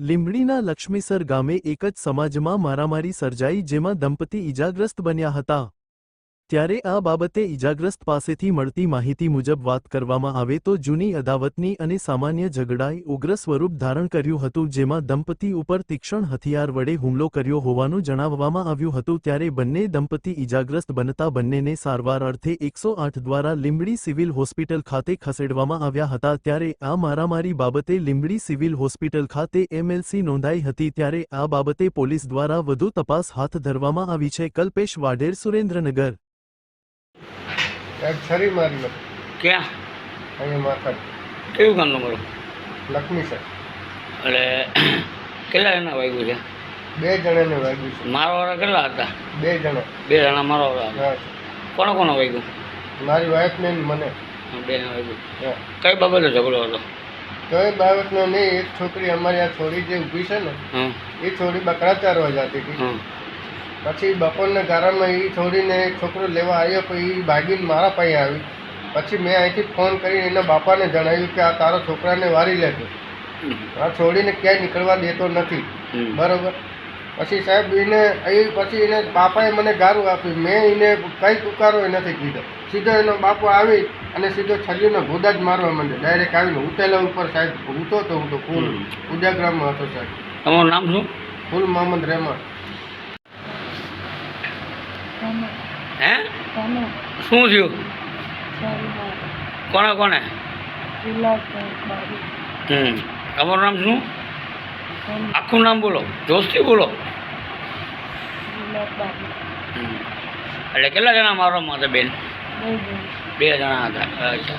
લીંબડીના લક્ષ્મીસર ગામે એક જ સમાજમાં મારામારી સર્જાઈ જેમાં દંપતી ઈજાગ્રસ્ત બન્યા હતા. ત્યારે આ બાબતે ઈજાગ્રસ્ત પાસેથી મળતી માહિતી મુજબ વાત કરવામાં આવે તો જૂની અદાવતની અને સામાન્ય ઝઘડાએ ઉગ્ર સ્વરૂપ ધારણ કર્યું હતું જેમાં દંપતી ઉપર તીક્ષ્ણ હથિયાર વડે હુમલો કર્યો હોવાનું જણાવવામાં આવ્યું હતું ત્યારે બંને દંપતી ઈજાગ્રસ્ત બનતા બંનેને સારવાર અર્થે એકસો દ્વારા લીંબડી સિવિલ હોસ્પિટલ ખાતે ખસેડવામાં આવ્યા હતા. ત્યારે આ મારામારી બાબતે લીંબડી સિવિલ હોસ્પિટલ ખાતે એમએલસી નોંધાઈ હતી. ત્યારે આ બાબતે પોલીસ દ્વારા વધુ તપાસ હાથ ધરવામાં આવી છે. કલ્પેશ વાઢેર, સુરેન્દ્રનગર. સાહેબ છરી મારી ક્યાં? અહીંયા માથા કેવું ગામ તમારું લક્ષ્મી સર એટલે કેટલા એના વાગ્યું છે? બે જણાને વાગ્યું છે. મારા વાળા કેટલા હતા? બે જણા. બે જણા મારા વાળા કોણ કોને કોને વાગ્યું? મારી વાઈફને ને મને. બે વાગ્યું. કઈ બાબતે ઝઘડો હતો? તો એ બાબતનો નહીં એક છોકરી અમારી આ છોડી જે ઊભી છે ને એ છોડી બકરા ચારવા જતી હતી. પછી બપોરના ગારામાં એ છોડીને છોકરો લેવા આવ્યો પછી એ ભાગીને મારા પાસે આવી. પછી મેં અહીંથી ફોન કરીને એના બાપાને જણાવ્યું કે આ તારો છોકરાને વારી લેજો. આ છોડીને ક્યાંય નીકળવા દેતો નથી. બરાબર? પછી સાહેબ એને એ પછી એને બાપાએ મને ગારું આપ્યું. મેં એને કંઈ ઉકારો એ નથી કીધો. સીધો એનો બાપો આવી અને સીધો છલીનો ભૂદા જ મારવા માંડ્યો. ડાયરેક્ટ આવીને ઉતેલા ઉપર સાહેબ ઊતો તો હું તો ફૂલ. ઉજાગ્રામમાં હતો સાહેબ. તમારું નામ શું? ફૂલ મોહમ્મદ રહેમાન. હે? શું થયું? કોને કોને હમ. તમારું નામ શું? આખું નામ બોલો. જોશથી બોલો. એટલે કેટલા જણા મારો હતા બેન? બે જણા હતા. અચ્છા.